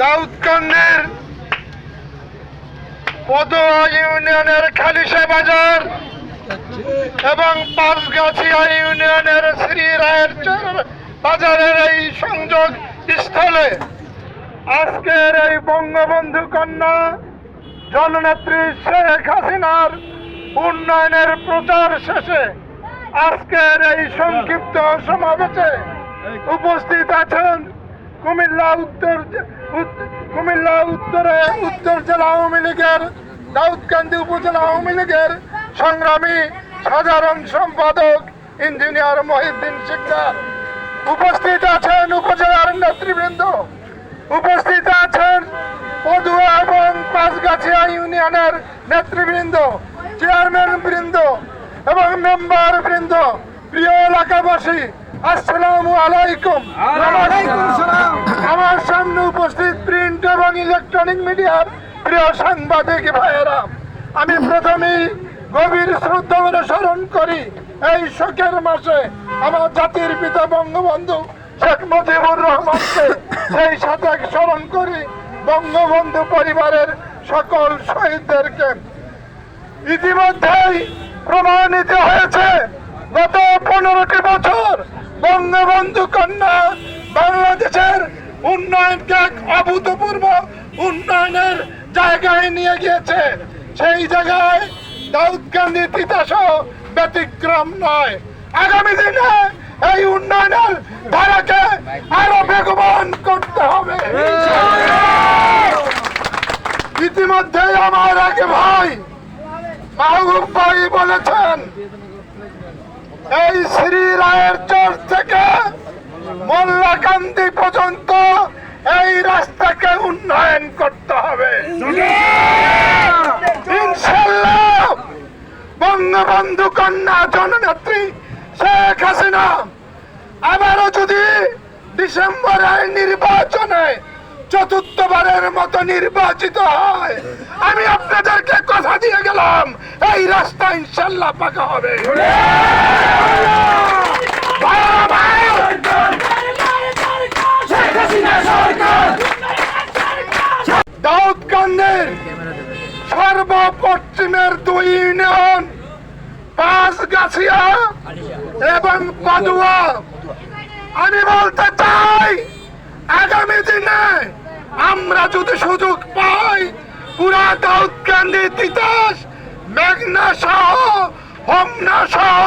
দাউদকান্দের পদুয়া ইউনিয়নের খালিশা বাজার। এবং পাঁচগাছিয়া ইউনিয়নের শ্রী রায়ের বাজারের এই সংযোগ স্থলে। আজকের এই বঙ্গবন্ধু কন্যা জননেত্রী শেখ হাসিনার উন্নয়নের প্রচার শেষে আজকের এই সংক্ষিপ্ত সমাবেশে উপস্থিত আছেন কুমিল্লা উত্তর কুমিল্লা উত্তরে উত্তর জেলা আওয়ামী লীগের, দাউদকান্দি উপজেলা আওয়ামী লীগের সংগ্রামী সাধারণ সম্পাদক ইঞ্জিনিয়ার মহিউদ্দিন শিকদার উপস্থিত আছেন উপজেলার নেতৃবৃন্দ। উপস্থিত আছেন পদুয়া এবং পাঁচগাছিয়া ইউনিয়নের নেতৃবৃন্দ চেয়ারম্যান বৃন্দ এবং মেম্বার বৃন্দ। প্রিয় এলাকাবাসী আসসালামু আলাইকুম। আমার সামনে উপস্থিত প্রিন্ট এবং ইলেকট্রনিক মিডিয়ার প্রিয় সাংবাদিক ভাইয়েরা আমি প্রথমেই গভীর শ্রদ্ধা করে স্মরণ করি, এই শোকের মাসে আমার জাতির পিতা বঙ্গবন্ধু শেখ মুজিবুর রহমানকে সেই সাথে স্মরণ করি, বঙ্গবন্ধু পরিবারের সকল শহীদদেরকে। ইতিমধ্যেই প্রমাণিত হয়েছে, গত পনেরোটি বছর বঙ্গবন্ধু কন্যা বাংলাদেশের উন্নয়নকে এক অভূতপূর্ব উন্নয়নের জায়গায় নিয়ে গিয়েছে। সেই জায়গায় দাউদকান্দি তিতাসও ব্যতিক্রম নয়। আগামী দিনে এই উন্নয়নের ধারাকে আরও বেগবান করতে হবে। ইতিমধ্যে আমার এক ভাই মাহবুব ভাই বলেছেন, এই শ্রী রায়ের চর থেকে মোল্লাকান্দি পর্যন্ত এই রাস্তাকে উন্নয়ন করতে হবে ইনশাল্লাহ বঙ্গবন্ধু কন্যা জননেত্রী শেখ হাসিনা, আবারও যদি ডিসেম্বরের নির্বাচনে চতুর্থবারের মতো নির্বাচিত হয়, আমি আপনাদেরকে কথা দিয়ে গেলাম, এই রাস্তা ইনশাল্লাহ পাকা হবে। দাউদকান্দের সর্বপশ্চিমের দুই ইউনিয়ন পাঁচগাছিয়া এবং পাদুয়া। আমি বলতে চাই আগামী দিনে আমরা যদি সুযোগ পাই পুরা দাউদকান্দি তিতাস মেঘনা সহ হোমনা সহ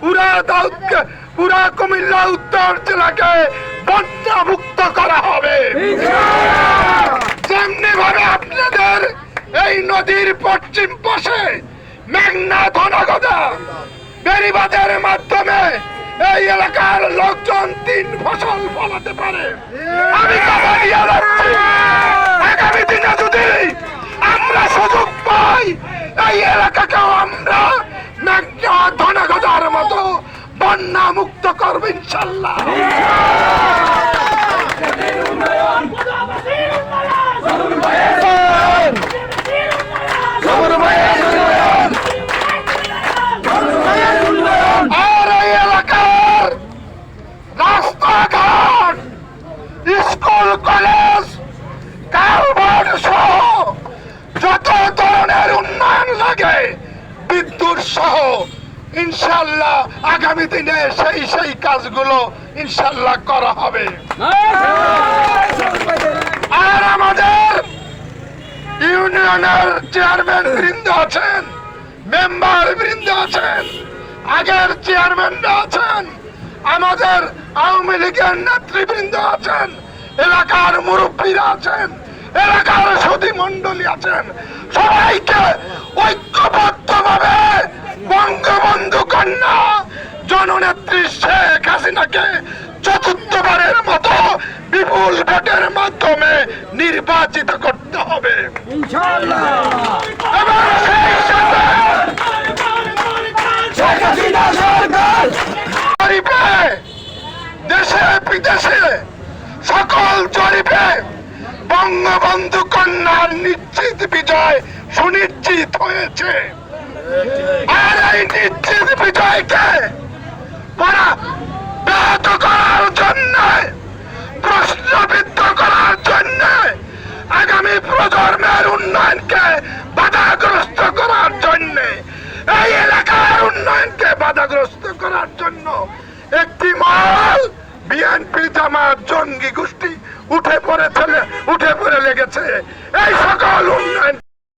পুরা দাউদ পুরা কুমিল্লা উত্তর জেলাকে বন্যা মুক্ত করা হবে। যেমনি ভাবে আপনাদের এই নদীর পশ্চিম পাশে মেঘনা ধনগদা বেরিবাদের মাধ্যমে এই এলাকার লোকজন তিন ফসল ফলাতে পারে। আমি কথা দিয়ে আগামী দিনে যদি আমরা সুযোগ পাই, এই এলাকাকেও আমরা মেঘনা ধনগদার মতো বন্যা মুক্ত করব ইনশাল্লাহ আর এই এলাকার রাস্তাঘাট স্কুল কলেজ কালভার্ট সহ যত ধরনের উন্নয়ন লাগে, বিদ্যুৎ সহ, ইনশাল্লাহ আগামী দিনে সেই সেই কাজগুলো ইনশাল্লাহ করা হবে। আর আমাদের ইউনিয়নের চেয়ারম্যান বৃন্দ আছেন, মেম্বার বৃন্দ আছেন, আগের চেয়ারম্যানরা আছেন, আমাদের আওয়ামী লীগের নেতৃবৃন্দ আছেন এলাকার মুরব্বীরা আছেন এলাকার সতী মন্ডলী আছেন সবাইকে ঐক্যবদ্ধভাবে বঙ্গবন্ধু কন্যা জননেত্রী শেখ হাসিনাকে চতুর্থবারের মতো বিপুল ভোটের মাধ্যমে নির্বাচিত করতে হবে। এবং সেই সাথে বিদেশে সকল জরিপে কন্যার নিশ্চিত বিজয় সুনিশ্চিত হয়েছে। আর এই নিশ্চিত বিজয়কে পরা- ব্যাহত করার জন্য, প্রশ্নবিদ্ধ করার জন্য আগামী প্রজন্মের উন্নয়নকে বাধাগ্রস্ত করার জন্য, এই এলাকার উন্নয়নকে বাধাগ্রস্ত করার জন্য একটি মাল বিএনপি জামাত জঙ্গি গোষ্ঠী উঠে পড়ে ফেলে উঠে পড়ে লেগেছে। এই সকল উন্নয়ন